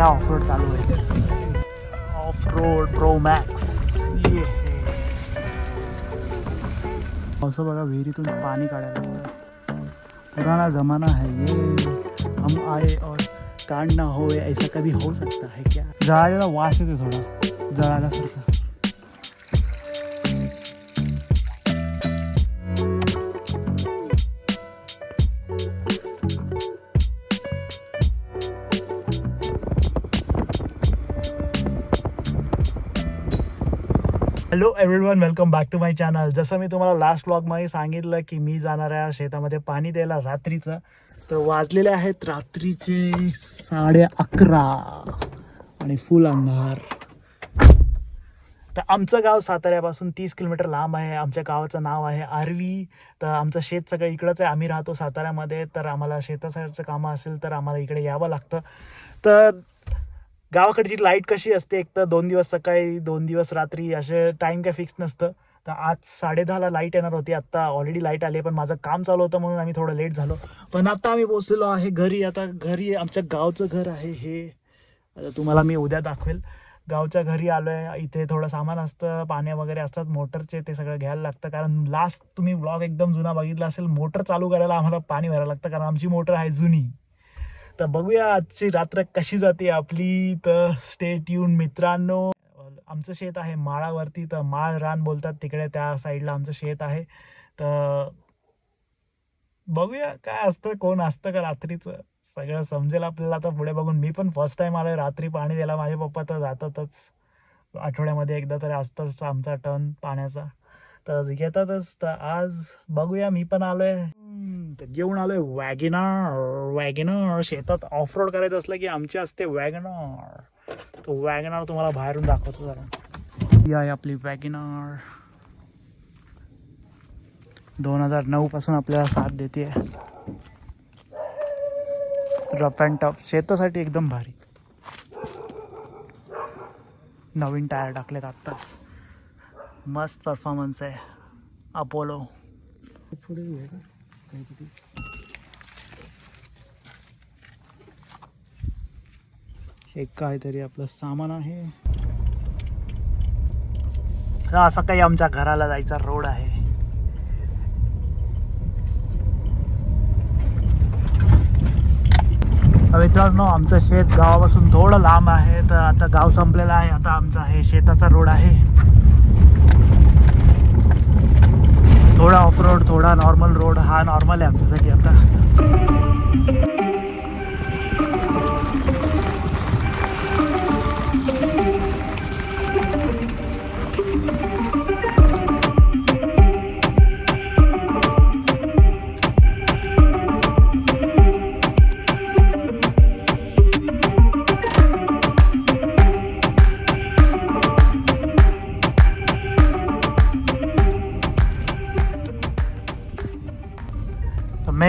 खरा of road चालू है। ऑफ़ रोड प्रो मैक्स ये असं बघा विहिरीतून पाणी काढायला लागतं पुराना जमाना है ये। हम आए और कांड ना हो ऐसा कभी हो सकता है क्या? जळालेला वास येते थोडा जळाल्यासारखा hello everyone welcome back to my channel जसं मी तुम्हाला लास्ट ब्लॉगमध्ये सांगितलं की मी जाणार आहे शेतामध्ये पाणी द्यायला रात्रीचं तर वाजलेले आहेत रात्रीचे साडे अकरा आणि फुल अंधार. तर आमचं गाव साताऱ्यापासून तीस किलोमीटर लांब आहे आमच्या गावाचं नाव आहे आरवी. तर आमचं शेत सगळं इकडंच आहे. आम्ही राहतो साताऱ्यामध्ये तर आम्हाला शेतासारचं कामं असेल तर आम्हाला इकडे यावं लागतं. तर गावाकडची लाइट कशी असते? एक तर दोन दिवस सकाळी दोन दिवस रात्री असे टाईम काय फिक्स नसतं. तर आज साडेदहाला लाइट येणार होती. आत्ता ऑलरेडी लाइट आली पण माझं काम चालू होतं म्हणून आम्ही थोडं लेट झालो. पण आता आम्ही पोचलेलो आहे घरी. आता घरी आमच्या गावचं घर आहे हे. आता तुम्हाला मी उद्या दाखवेल. गावच्या घरी आलो आहे इथे थोडं सामान असतं पाण्या वगैरे असतात. मोटरचे ते सगळं घ्यायला लागतं. कारण लास्ट तुम्ही ब्लॉग एकदम जुना बघितला असेल मोटर चालू करायला आम्हाला पाणी भरायला लागतं. कारण आमची मोटर आहे जुनी. तर बघूया आजची रात्र कशी जाते आपली. तर स्टेट येऊन मित्रांनो. आमचं शेत आहे माळावरती तर माळ रान बोलतात तिकडे त्या साईडला आमचं शेत आहे. तर बघूया काय असतं कोण असतं का रात्रीचं. सगळं समजेल आपल्याला आता पुढे बघून. मी पण फर्स्ट टाइम आलो रात्री पाणी द्यायला. माझे पप्पा तर जातातच. आठवड्यामध्ये एकदा तरी असतंच आमचा टर्न पाण्याचा. तर घेतातच. तर आज बघूया मी पण आलोय. तर घेऊन आलोय वॅगिनार. वॅगिनार शेतात ऑफ रोड करायचं असलं की आमची असते वॅगनार. तो वॅगनार तुम्हाला बाहेरून दाखवतो जरा. ही आहे आपली वॅगिनार. दोन हजार नऊ पासून आपल्याला साथ देते रफ अँड टफ शेतासाठी एकदम भारी. नवीन टायर टाकलेत आत्ताच. मस्त परफॉर्मन्स आहे. अपोलो. पुढे काहीतरी काहीतरी आपलं सामान आहे. हा, असं काही आमच्या घराला जायचा रोड आहे. मित्रांनो आमचं शेत गावापासून थोडं लांब आहे तर आता गाव संपलेलं आहे. आता आमचा हे शेताचा रोड आहे. थोडा ऑफ रोड थोडा नॉर्मल रोड हा नॉर्मल आहे आमच्यासाठी आता.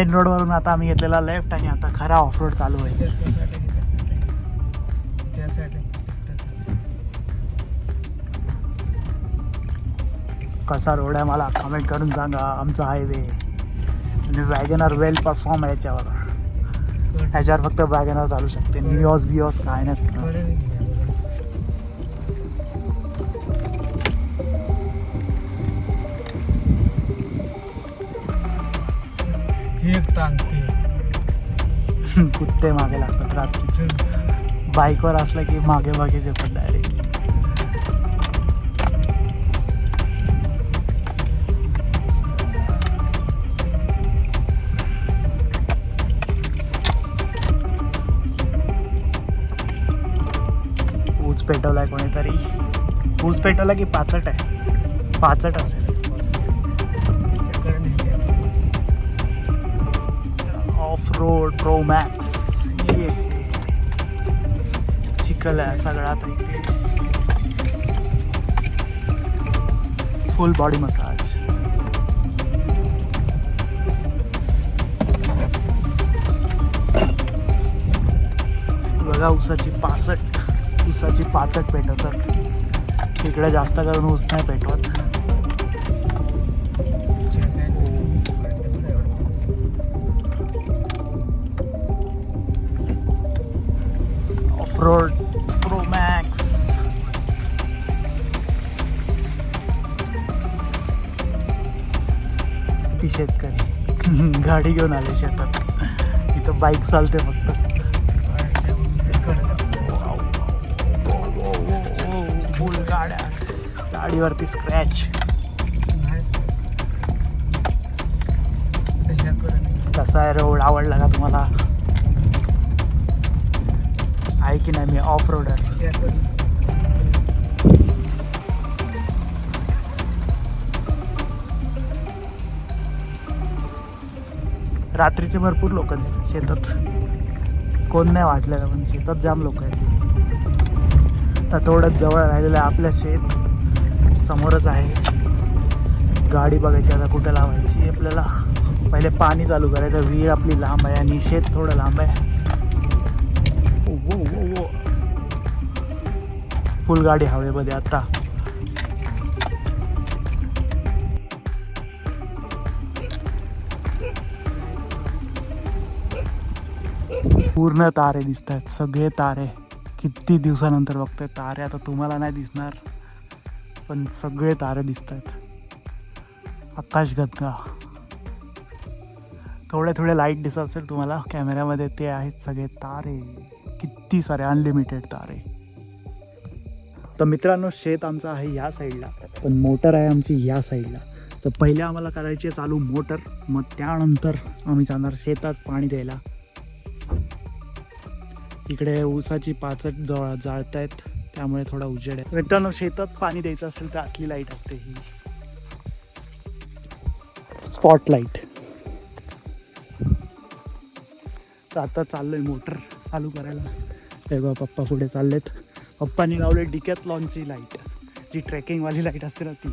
मेन रोडवरून आता आम्ही घेतलेला लेफ्ट आणि आता खरा ऑफ रोड चालू आहे कसा रोड आहे मला कमेंट करून सांगा. आमचा हायवे आणि वॅगनर वेल परफॉर्म आहे याच्यावर. ह्याच्यावर फक्त वॅगनर चालू शकते. नियॉस बियॉस काय नाही. एक कुत्ते मागे लागतात रात्री. बाईकवर असलं की मागे मागे पण डायरेक्ट ऊस पेटवलाय कोणीतरी. ऊस पेटवला की पाचट आहे. पाचट असेल. रोड प्रो मॅक्स ये चिखल आहे सगळा फुल बॉडी मसाज बघा उसाची पासट. उसाची पाचट पेटवतात. इकडे जास्त करून ऊस नाही पेटवत. ऑफ रोड प्रो मॅक्स ती शेतकरी. गाडी घेऊन आले शेतात. इथं बाईक चालते फक्त. गाड्या गाडीवरती स्क्रॅच कसा आहे रोड आवडला का तुम्हाला? आहे की नाही मी ऑफ रोड आहे. रात्रीचे भरपूर लोक दिसतात शेतात. कोण नाही वाटलेलं पण शेतात जाम लोक आहेत. तर थोडंच जवळ राहिलेलं आहे आपलं शेत. समोरच आहे. गाडी बघायची आता कुठे लावायची आपल्याला. पहिले पाणी चालू करायचं विहीर आपली लांब आहे आणि शेत थोडं लांब आहे. फुल गाडी हवेमध्ये आता. पूर्ण तारे दिसत आहेत सगळे तारे. किती दिवसानंतर बघतोय तारे आता तुम्हाला नाही दिसणार पण सगळे तारे दिसत आहेत आकाशगंगा. थोडे थोडे लाइट दिसत असेल तुम्हाला. कॅमेऱ्यामध्ये ते आहेत सगळे तारे. किती सारे अनलिमिटेड तारे. तर मित्रांनो शेत आमचं आहे या साईडला पण मोटर आहे आमची या साईडला तर पहिले आम्हाला करायची आहे चालू मोटर मग त्यानंतर आम्ही जाणार शेतात पाणी द्यायला. इकडे ऊसाची पाचट जळ जाळत आहेत त्यामुळे थोडा उजेड आहे. मित्रांनो शेतात पाणी द्यायचं असेल तर असली लाइट असते ही. स्पॉट लाइट तर आता चाललोय मोटर. चालू करायला. हे बघा पप्पा पुढे चाललेत. पप्पानी लावले डिकॅथ लॉनची लाइट जी ट्रेकिंगवाली लाइट असते ना ती.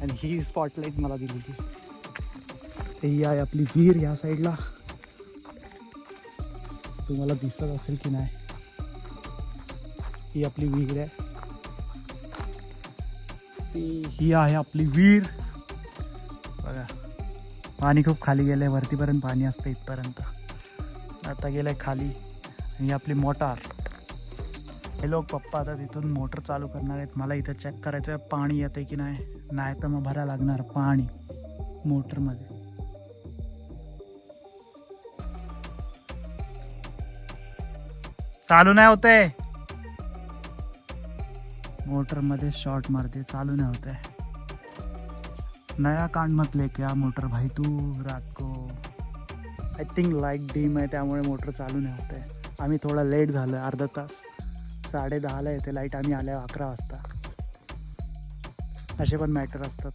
आणि ही स्पॉट लाइट मला दिलेली तर ही आहे आपली विहीर ह्या साईडला तुम्हाला दिसत असेल की नाही. ही आपली विहीर आहे. ती- ही आहे आपली विहीर बघा. पाणी खूप खाली गेलंय वरतीपर्यंत पाणी असतं इथपर्यंत. आता गेलंय खाली. ही आपली मोटार. हे लोक पप्पा आता तिथून मोटर चालू करणार आहेत. मला इथं चेक करायचं आहे पाणी येतं की नाही? नाही तर मग भरायला लागणार पाणी मोटरमध्ये. चालू नाही होते मोटरमध्ये शॉर्ट मारते चालू नाही होते नया कांड मत लेके आ मोटर भाई तू रात को आय थिंक लाइट डीम आहे त्यामुळे मोटर चालू नाही होते आम्ही थोडा लेट झालं अर्धा तास. साडे दहाला येते लाइट आम्ही आल्या अकरा वाजता. असे पण मॅटर असतात.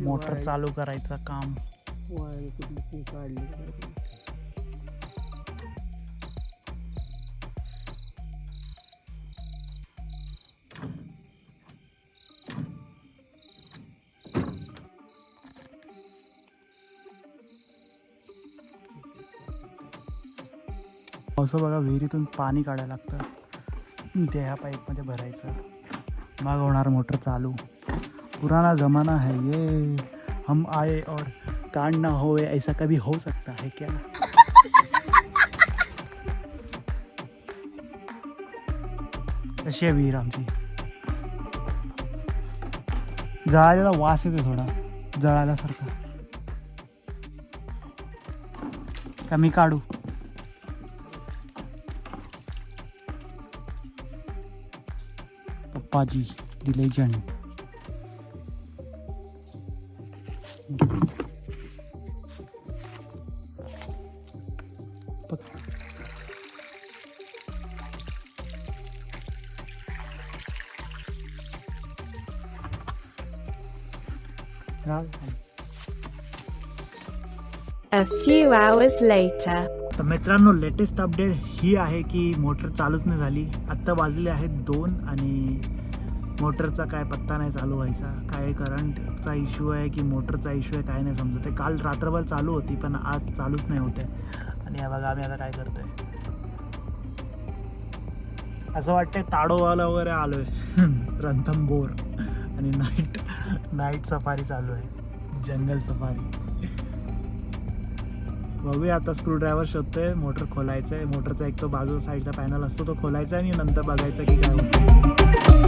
मोटर चालू करायचं काम. असं बघा विहिरीतून पाणी काढायला लागतं. ते ह्या पाईपमध्ये भरायचं. मग होणार मोटर चालू. पुराना ज़माना है ये. हम आए और कांड ना हो ऐसा कभी हो सकता है क्या? अशी आहे विहीर आमची. जळालेला वास येते थोडा जळाल्यासारखा. कमी काढू? Pappaji the legend A few hours later. तर मित्रांनो लेटेस्ट अपडेट ही आहे की मोटर चालूच नाही झाली आत्ता वाजले आहेत दोन आणि मोटरचा काय पत्ता नाही चालू व्हायचा काय करंटचा इश्यू आहे की मोटरचा इश्यू आहे काय नाही समजत आहे. काल रात्रभर चालू होती पण आज चालूच नाही होते. आणि या बघा आम्ही आता काय करतोय. असं वाटतंय ताडोवाला वगैरे आलो आहे रणथंबोर. आणि नाईट नाईट सफारी चालू आहे. जंगल सफारी बघूया आता स्क्रूड्रायव्हर शोधतोय मोटर खोलायचं आहे मोटरचा एक तो बाजू साईडचा पॅनल असतो तो खोलायचा आहे आणि नंतर बघायचं की काय होतं.